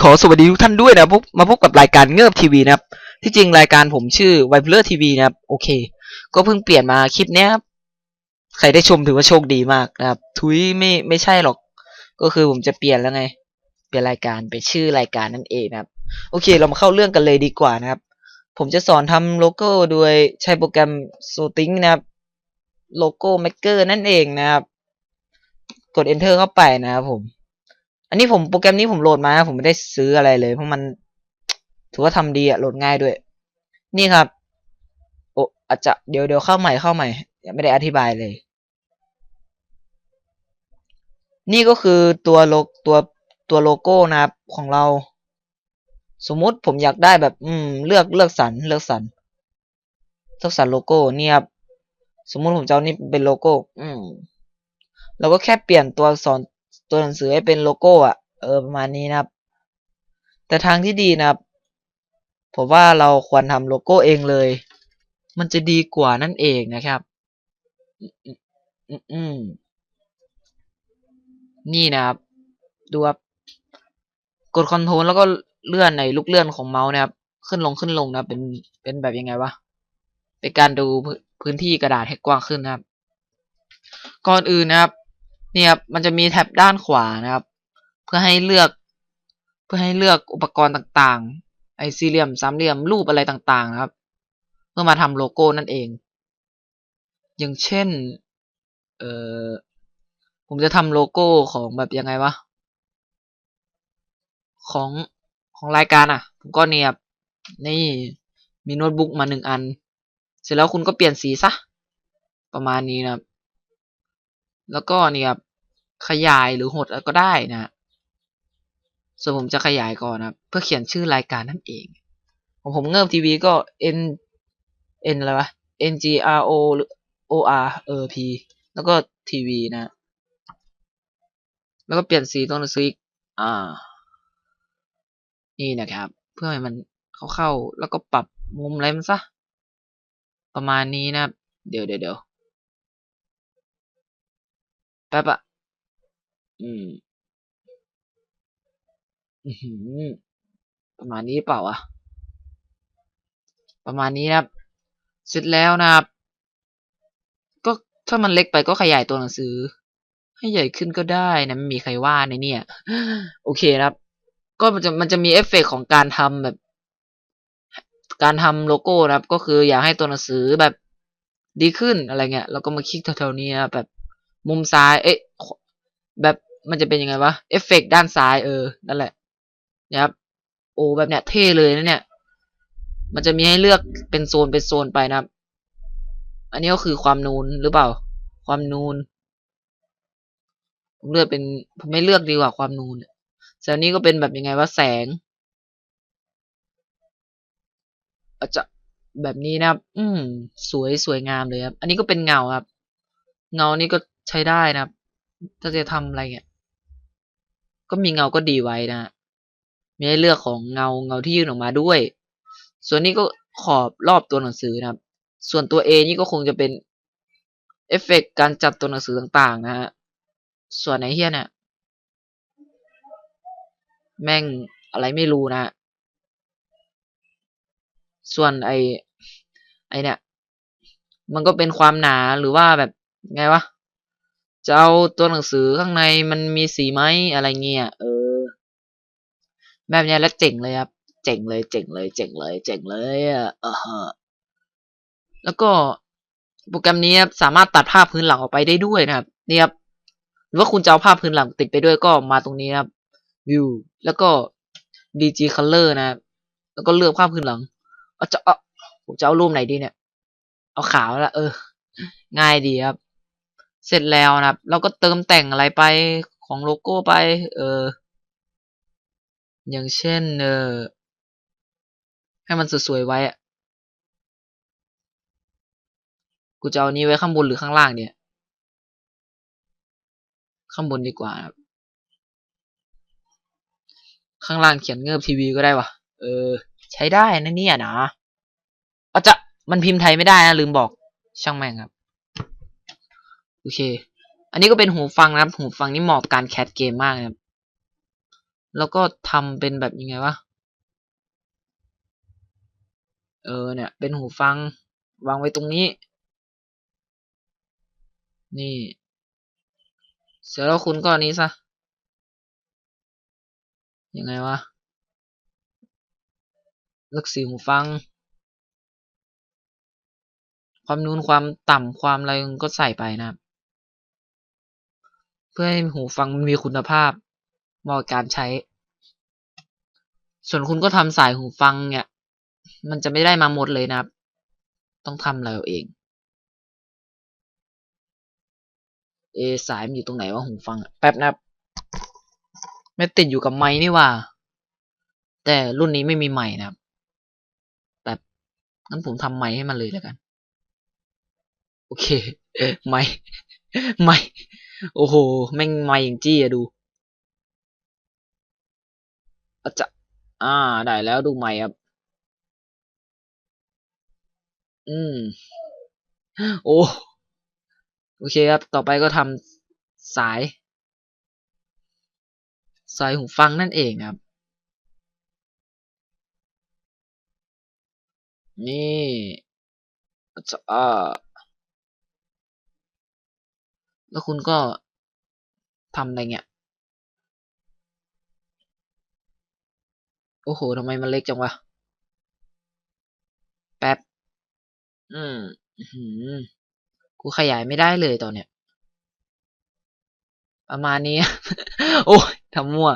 ขอสวัสดีทุกท่านด้วยนะพบมาพบกับรายการเงือบทีวีนะครับ ที่จริงรายการผมชื่อไวเ e อร์ทีวีนะครับ โอเค ก็เพิ่งเปลี่ยนมาคลิปเนี้ยครับ ใครได้ชมถือว่าโชคดีมากนะครับ ทุยไม่ไม่ใช่หรอก ก็คือผมจะเปลี่ยนแล้วไง เปลี่ยนรายการไปชื่อรายการนั่นเองนะครับ โอเค เรามาเข้าเรื่องกันเลยดีกว่านะครับ ผมจะสอนทำโลโก้โดยใช้โปรแกรม s o t i n g นะครับ โลโก้ Maker นั่นเองนะครับ กด Enter เข้าไปนะครับผม อันนี้ผมโปรแกรมนี้ผมโหลดมา ผมไม่ได้ซื้ออะไรเลย เพราะมันถือว่าทำดีอะโหลดง่ายด้วย นี่ครับ โอ้อาจจะเดี๋ยวเดี๋ยวเข้าใหม่เข้าใหม่ยังไม่ได้อธิบายเลย นี่ก็คือตัวโลตัวตัวโลโก้นะครับของเรา สมมุติผมอยากได้แบบ อืม เลือกเลือกสรรเลือกสรรเลือกสรรโลโก้เนี่ยครับสมมุติผมจะเอานี่เป็นโลโก้ อืมเราก็แค่เปลี่ยนตัวอักษร ตัวหนังสือให้เป็นโลโก้อะเออประมาณนี้นะครับ แต่ทางที่ดีนะครับผมว่าเราควรทำโลโก้เองเลย มันจะดีกว่านั่นเองนะครับอืมอมอมนี่นะครับ ดูครับ กดคอนโทรลแล้วก็เลื่อนในลูกเลื่อนของเมาส์นะครับ ขึ้นลงขึ้นลงนะเป็นเป็นแบบยังไงวะ เป็นการดูพื้นที่กระดาษให้กว้างขึ้นนะครับ ก่อนอื่นนะครับ นี่ครับมันจะมีแท็บด้านขวานะครับ เพื่อให้เลือก เพื่อให้เลือกอุปกรณ์ต่างๆ ไอสี่เหลี่ยมสามเหลี่ยมรูปอะไรต่างๆนะครับ เพื่อมาทำโลโก้นั่นเอง อย่างเช่น เอ่อผมจะทำโลโก้ของแบบยังไงวะของของรายการอะ ผมก็เนี่ยครับนี่มีโน้ตบุ๊กมาหนึ่งอัน เสร็จแล้วคุณก็เปลี่ยนสีซะ ประมาณนี้นะครับ แล้วก็เนี่ยครับขยายหรือหดก็ได้นะส่วนผมจะขยายก่อนนะครับเพื่อเขียนชื่อรายการนั่นเอง ของผมเงิบทีวีก็ n n อะไรวะ n g r o o r เออ p แล้วก็ทีวีนะ แล้วก็เปลี่ยนสีตัวหนังสืออีกอ่า นี่นะครับ เพื่อให้มันเข้าเข้าๆแล้วก็ปรับมุมอะไรมันซะ ประมาณนี้นะ เดี๋ยวเดี๋ยวเดี๋ยว แป๊บอะอืมอือหือประมาณนี้เปล่าอะประมาณนี้นะครับ เสร็จแล้วนะครับ ก็ถ้ามันเล็กไปก็ขยายตัวหนังสือ ให้ใหญ่ขึ้นก็ได้นะไม่มีใครว่าในเนี่ย โอเคนะครับ ก็มันจะมันจะมีเอฟเฟกต์ของการทำแบบ การทำโลโก้นะครับ ก็คืออยากให้ตัวหนังสือแบบดีขึ้นอะไรเงี้ยเราก็มาคลิกแถวๆนี้นะครับแบบ มุมซ้าย เอ๊ะ แบบมันจะเป็นยังไงวะ เอฟเฟกต์ด้านซ้ายเออ นั่นแหละนะครับ โอ้แบบเนี้ยเท่เลยนะเนี่ย มันจะมีให้เลือกเป็นโซนเป็นโซนไปนะครับ อันนี้ก็คือความนูนหรือเปล่า ความนูน ผมเลือกเป็น ผมไม่เลือกดีกว่าความนูนส่วนนี้ก็เป็นแบบยังไงว่าแสงอาจจะแบบนี้นะครับ อืม สวยสวยงามเลยครับ อันนี้ก็เป็นเงาครับ เงานี้ก็ ใช้ได้นะครับถ้าจะทำอะไรเงี้ย ก็มีเงาก็ดีไว้นะมีให้เลือกของเงาเงาที่ยื่นออกมาด้วย ส่วนนี้ก็ขอบรอบตัวหนังสือนะครับ ส่วนตัว A นี่ก็คงจะเป็นเอฟเฟกต์การจัดตัวหนังสือต่าง ๆ นะฮะ ส่วนไหนเฮียเนี่ยแม่งอะไรไม่รู้นะฮะส่วนไอไอเนี่ย มันก็เป็นความหนาหรือว่าแบบไงวะ จะเอาตัวหนังสือข้างในมันมีสีไหมอะไรเงี้ยเออแบบนี้แล้วเจ๋งเลยครับ เจ๋งเลยเจ๋งเลยเจ๋งเลยเจ๋งเลยอะฮะแล้วก็โปรแกรมนี้ครับสามารถตัดภาพพื้นหลังออกไปได้ด้วยนะครับนี่ครับหรือว่าคุณจะเอาภาพพื้นหลังติดไปด้วยก็มาตรงนี้นะครับ view แล้วก็ dg color นะครับแล้วก็เลือกภาพพื้นหลังเอาจะเอาผมจะเอารูปไหนดีเนี่ย เอาขาวละเออ ง่ายดีครับ เสร็จแล้วนะครับ เราก็เติมแต่งอะไรไปของโลโก้ไป เออ อย่างเช่น เออ ให้มันสวยๆไว้อะกูจะเอานี้ไว้ข้างบนหรือข้างล่างเนี่ย ข้างบนดีกว่าครับ ข้างล่างเขียนเงือบทีวีก็ได้วะเออ ใช้ได้นะเนี่ยนะอาจะมันพิมพ์ไทยไม่ได้นะลืมบอกช่างแม่งครับ โอเค อันนี้ก็เป็นหูฟังนะครับ หูฟังนี่เหมาะกับการแคสเกมมากนะครับ แล้วก็ทำเป็นแบบยังไงวะ เออเนี่ย เป็นหูฟัง วางไว้ตรงนี้ นี่ เสร็จแล้วคุณก็อันนี้ซะ ยังไงวะเลือกสีหูฟัง ความนูนความต่ำความอะไรก็ใส่ไปนะครับ พื่อให้หูฟังมันมีคุณภาพเหมาะการใช้ ส่วนคุณก็ทำสายหูฟังเนี่ย มันจะไม่ได้มาหมดเลยนะครับ ต้องทำอะไราเอง เอสายมันอยู่ตรงไหนวะหูฟังแป๊บนะครับไม่ติดอยู่กับไม้นี่ว่า แต่รุ่นนี้ไม่มีไม้นะครับแบบงั้นผมทำไม้ให้มันเลยแล้วกัน โอเค ไม้ไม้ โอ้โห แม่งไม้อย่างจี้อะดูอาจะอ่า ได้แล้วดูไม้ครับ อืม โอ้ โอเคครับ ต่อไปก็ทำสาย สายหูฟังนั่นเองครับ นี่จะอ่า แล้วคุณก็ทำอะไรเงี้ย โอ้โหทำไมมันเล็กจังวะ แป๊บ อืมหือกูขยายไม่ได้เลยตอนเนี้ย ประมาณนี้ โอ้ยทำมั่ว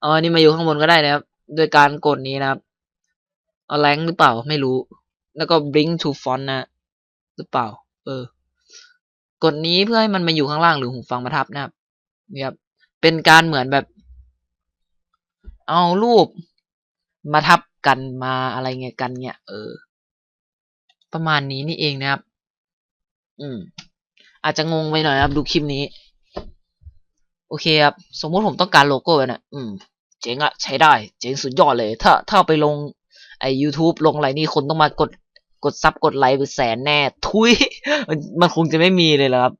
เอาอันนี้มาอยู่ข้างบนก็ได้นะครับ โดยการกดนี้นะครับ เอาแรงหรือเปล่าไม่รู้ แล้วก็ bring to font นะ หรือเปล่า เออ กดนี้เพื่อให้มันมาอยู่ข้างล่างหรือหูฟังมาทับนะครับนี่ครับเป็นการเหมือนแบบ เอารูปมาทับกันมาอะไรเงี้ยกันเงี้ยเออ ประมาณนี้นี่เองนะครับ อืม อาจจะงงไปหน่อยครับดูคลิปนี้ โอเคครับสมมติผมต้องการโลโก้นะอืม เจ๋งอะใช้ได้ เจ๋งสุดยอดเลย ถ้าถ้าเอาไปลงไอ YouTube ลงอะไรนี่คนต้องมากด กดซับกดไลค์เป็นแสนแน่ทุยมันคงจะไม่มีเลยละครับ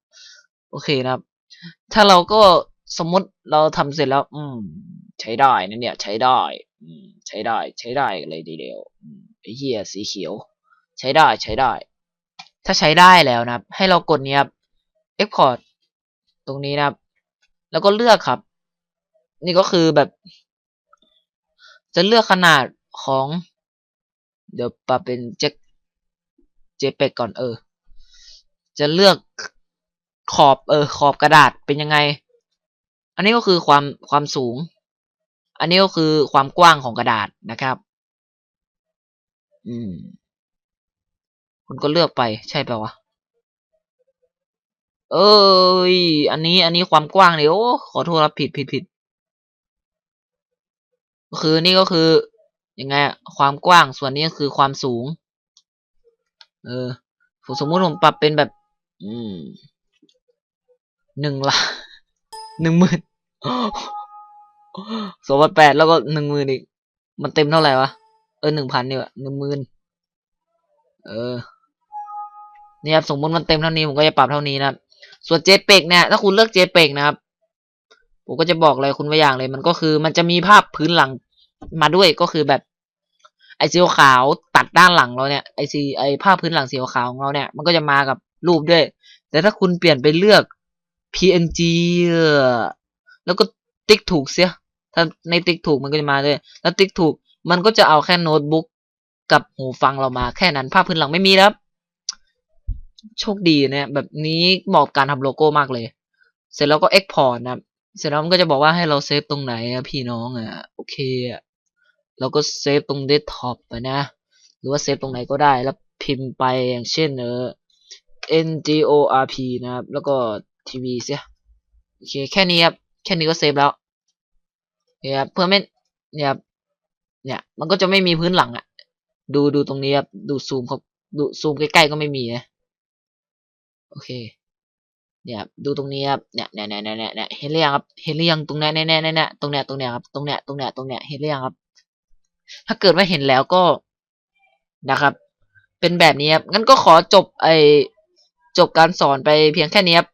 โอเคนะครับ ถ้าเราก็สมมติเราทำเสร็จแล้ว อืม ใช้ได้นะเนี่ย ใช้ได้ อืม ใช้ได้ ใช้ได้เลยทีเดียวไอ้เหี้ยสีเขียว ใช้ได้ใช้ได้ ถ้าใช้ได้แล้วนะครับ ให้เรากดนี้ครับ export ตรงนี้นะครับ แล้วก็เลือกครับ นี่ก็คือแบบ จะเลือกขนาดของ เดี๋ยวปรับเป็น j jpeg ก่อนเออ จะเลือกขอบเออขอบกระดาษเป็นยังไง อันนี้ก็คือความความสูง อันนี้ก็คือความกว้างของกระดาษนะครับ อืม คุณก็เลือกไปใช่ป่าวะ เอ้ย อันนี้อันนี้ความกว้างเนี่ยโอ้ขอโทษครับผิดผิดผิดก็คือนี่ก็คือยังไงความกว้างส่วนนี้ก็คือความสูง เออผมสมมติผมปรับเป็นแบบ อืมหนึ่งละหนึ่งหมื่นสองพันแปดแล้วก็หนึ่งหมื่นอีก มันเต็มเท่าไหร่วะ เออหนึ่งพันเนี่ยหนึ่งหมื่นเออเนี่ยครับสมมติมันเต็มเท่านี้ผมก็จะปรับเท่านี้นะครับ ส่วนเจเปกเนี่ยถ้าคุณเลือกเจเปกนะครับ ผมก็จะบอกเลยคุณไว้อย่างเลย มันก็คือมันจะมีภาพพื้นหลังมาด้วยก็คือแบบ ไอสีขาว ดด้านหลังเราเนี่ยไอสีไอภาพื้นหลังสีขาวของเราเนี่ยมันก็จะมากับรูปด้วย แต่ถ้าคุณเปลี่ยนไปเลือก PNG แล้วก็ติ๊กถูกเสียถ้าในติ๊กถูกมันก็จะมาด้วยแล้วติ๊กถูกมันก็จะเอาแค่โน้ตบุ๊กกับหูฟังเรามาแค่นั้นภาพพื้นหลังไม่มีแล้วโชคดีเนี่ยแบบนี้เหมาะการทำโลโก้มากเลย เสร็จแล้วก็ export นะครับเสร็จแล้วมันก็จะบอกว่าให้เราเซฟตรงไหนอะพี่น้องอะโอเคอะเราก็เซฟตรงเดสก์ท็อปไปนะ หรือว่าเซฟตรงไหนก็ได้แล้วพิมพ์ไปอย่างเช่นเออ ngorp นะครับ แล้วก็ทีวีเสียโอเคแค่นี้ครับแค่นี้ก็เซฟแล้วเนี่ยครับเพื่อไม่เนี่ยครับเนี่ยมันก็จะไม่มีพื้นหลังอะดูดูตรงนี้ครับดูซูมเขาดูซูมใกล้ๆก็ไม่มีนะโอเค เนี่ยดูตรงนี้ครับเนี่ยเนี่ยเนี่ยเนี่ยเนี่ยเห็นหรือยังครับเห็นหรือยังตรงเนี้ยเนี่ยเนี่ยเนี่ยตรงเนี้ยตรงเนี้ยครับตรงเนี้ยตรงเนี้ยตรงเนี้ยเห็นหรือยังครับ ถ้าเกิดว่าเห็นแล้วก็ นะครับ เป็นแบบนี้ครับงั้นก็ขอจบไอจบการสอนไปเพียงแค่นี้ครับ